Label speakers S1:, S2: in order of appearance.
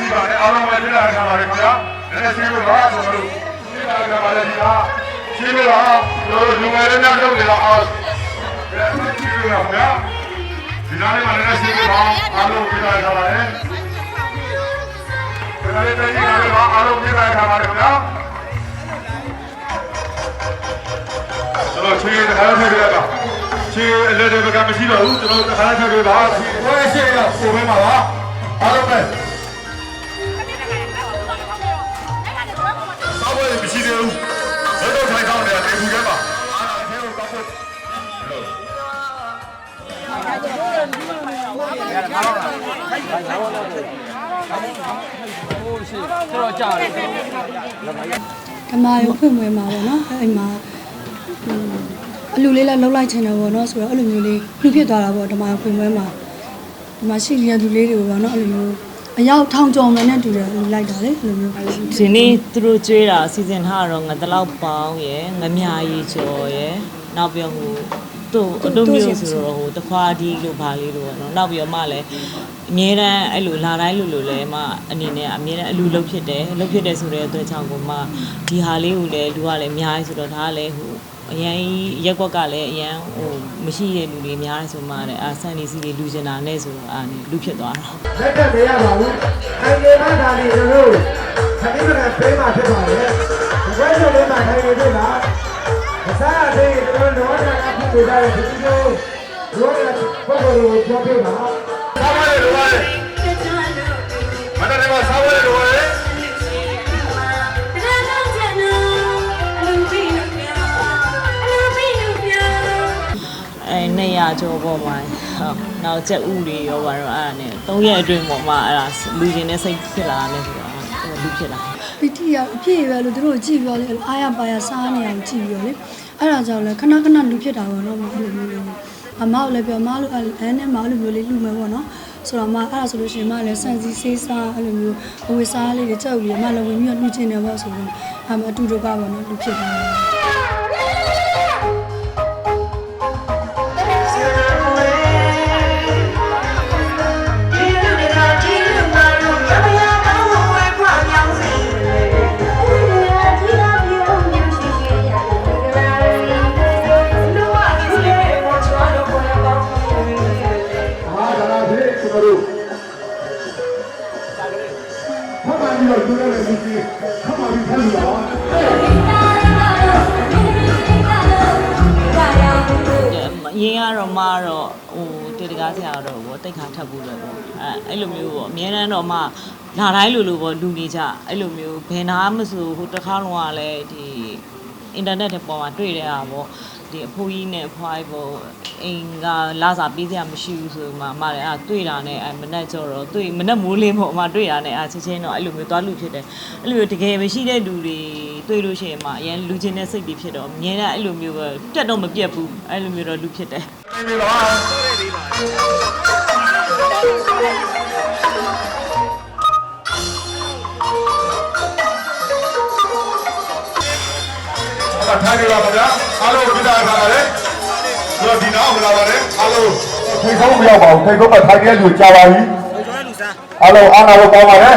S1: ရှိပါတယ်အားလုံးပဲပြလာခံပါတယ်ခင်ဗျာနည်းနည်းရှင်းလို့လားကျွန်တော်တို့ပြလာခံပါတယ်ဒီလားရှင်းလို့လားတို့လူငယ်တွေများလုပ်နေတာအားလည်းရှင်းလို့လားခင်ဗျာဒီလားလေးမှာနည်းနည်းရှင်းလို့လားအားလုံးပြလာခံပါတယ်ဒီလားလေးတိုင်းကတော့အားလုံးပြလာခံပါတယ်ခင်ဗျာကျွန်တော်ချီးတဲ့ခါဖက်ကြတာချီးအလဲတဲ့ဘက်ကမရှိတော့ဘူးကျွန်တော်တခါဖက်ကြတာချီးဝဲရှေ့ကပုံပဲမှာပါအားလုံးပဲ သေးဘူးဘယ်တော့ထိုင်ဆောင်နေတယ်ဒီကူထဲမှာအားလုံးထဲကိုတောက်ဖို့
S2: ဓမ္မရုံဖွင့်ပွဲမှာပေါ့နော်အဲ့မှာဟိုအလူလေးလည်းလှုပ်လိုက်ချင်တယ်ပေါ့နော်ဆိုတော့အဲ့လိုမျိုးလေးလူဖြစ်သွားတာပေါ့ဓမ္မရုံဖွင့်ပွဲမှာဒီမှာရှိနေတဲ့လူလေးတွေကိုပေါ့နော်အဲ့လိုမျိုး အရောက်ထောင်ကျော်မယ်နဲ့တူတယ်လူလိုက်တာလေအဲ့လိုမျိုး
S3: ဒီနေ့သူတို့ကျွေးတာစီစဉ်ထားတော့ငါတလောက်ပေါင်းရယ်ငမြာရီကျော်ရယ်နောက်ပြီးတော့ဟိုသူ့အတုမျိုးဆိုတော့ဟိုတခွာဒီလို့ဗာလေးလို့ပေါ့နော်နောက်ပြီးတော့မှလည်းအမြဲတမ်းအဲ့လိုလာတိုင်းလို့လို့လည်းမအနေနဲ့အမြဲတမ်းအလူလုတ်ဖြစ်တယ်လုတ်ဖြစ်တယ်ဆိုတဲ့အတွက်ကြောင့်ကိုမှဒီဟာလေးကိုလည်းလူကလည်းအများကြီးဆိုတော့ဒါကလည်းဟို အရန်ရက်ကွက်ကလည်းအရန်ဟိုမရှိတဲ့လူတွေများတယ်ဆိုမှလည်းအာဆန်နေစီတွေလူကျင်တာနဲ့ဆိုတော့အာလူဖြစ်သွားတာ။
S4: လက်တက်မရပါဘူး။နိုင်ငံမှာဒါနေကျွန်တော်တို့ခဏိမကပြေးမှဖြစ်ပါလေ။ဒီဘက်ဆိုလည်းမနိုင်ရသေးလား။အစားအသေးကျွန်တော်တို့တော့အခုပြေးတာဒီလိုရောရပုဂ္ဂိုလ်ကိုပြောပြပါ။
S1: ဆောင်းရဲလိုရဲ။မန္တလေးမှာဆောင်း
S3: ရဲ 100ကျော်ပေါ့မှာဟုတ်နောက်ကြက်ဥတွေရောပါတော့အဲ့ဒါနဲ့3ရက်အတွင်းပေါ့မှာအဲ့ဒါလူကျင်တဲ့စိတ်ဖြစ်လာတယ်ဆိုတော့အဲ့လူဖြစ်လာ
S2: ပီတိရအပြည့်ပဲလို့တို့ကြည့်ပြောလေအားရပါရစားနေအောင်ကြည့်ပြောလေအဲ့ဒါကြောင့်လဲခဏခဏလူဖြစ်တာပေါ့နော်မဟုတ်ဘူးလို့အမကလည်းပြောမလို့အဲနဲ့မလို့မျိုးလေးလူမယ်ပေါ့နော်ဆိုတော့မှအဲ့ဒါဆိုလို့ရှိရင်မလည်းစံစီစေးစားအဲ့လိုမျိုးအဝေစားလေးတွေချက်ပြီးမှလည်းဝင်ပြီးလူချင်းတယ်ပေါ့ဆိုတော့အမအတူတူကပေါ့နော်လူဖြစ်တာ
S1: ဖတ်ပါပြီးတော့သူလည်းဒီကြီးဖတ်ပါပြီးဖတ်လို့ပါ
S3: အရင်ကတော့မတော့ဟိုတေတကားဆရာတော့ဘောတိတ်ခါထပ်ဘူးလေပေါ့အဲအဲ့လိုမျိုးပေါ့အများတန်းတော့မှလာတိုင်းလိုလိုပေါ့လူနေကြအဲ့လိုမျိုးဘယ်နာမဆိုဟိုတစ်ခါလုံးကလည်းဒီ အင်တာနက်တွေပေါ်မှာတွေ့တဲ့ဟာပေါ့ဒီအဖိုးကြီးနဲ့အဖွားကြီးပေါ့အိမ်ကလာစာပေးစရာမရှိဘူးဆိုမှအမလည်းအဲ့တွေ့တာနဲ့အဲ့မနဲ့ကြော်တော့တွေ့မနဲ့မိုးလင်းပေါ့အမတွေ့တာနဲ့အဲ့ချက်ချင်းတော့အဲ့လိုမျိုးသွားလူဖြစ်တယ်အဲ့လိုမျိုးတကယ်မရှိတဲ့လူတွေတွေ့လို့ရှိရင်မှအရင်လူချင်းတဲ့စိတ်တွေဖြစ်တော့အမြဲတမ်းအဲ့လိုမျိုးပဲပြတ်တော့မပြတ်ဘူးအဲ့လိုမျိုးတော့လူဖြစ်တယ်။
S1: ထိုင်ကြပါဗျာအားလုံးပြတာထားပါလေဆိုတော့ဒီနောက်မလာပါနဲ့အားလုံးထိတ်ဆုံးမရောက်ပါဘူးထိတ်ဆုံးကထိုင်တဲ့လူကြာပါပြီအားလုံးအားနာဖို့ကောင်းပါလေ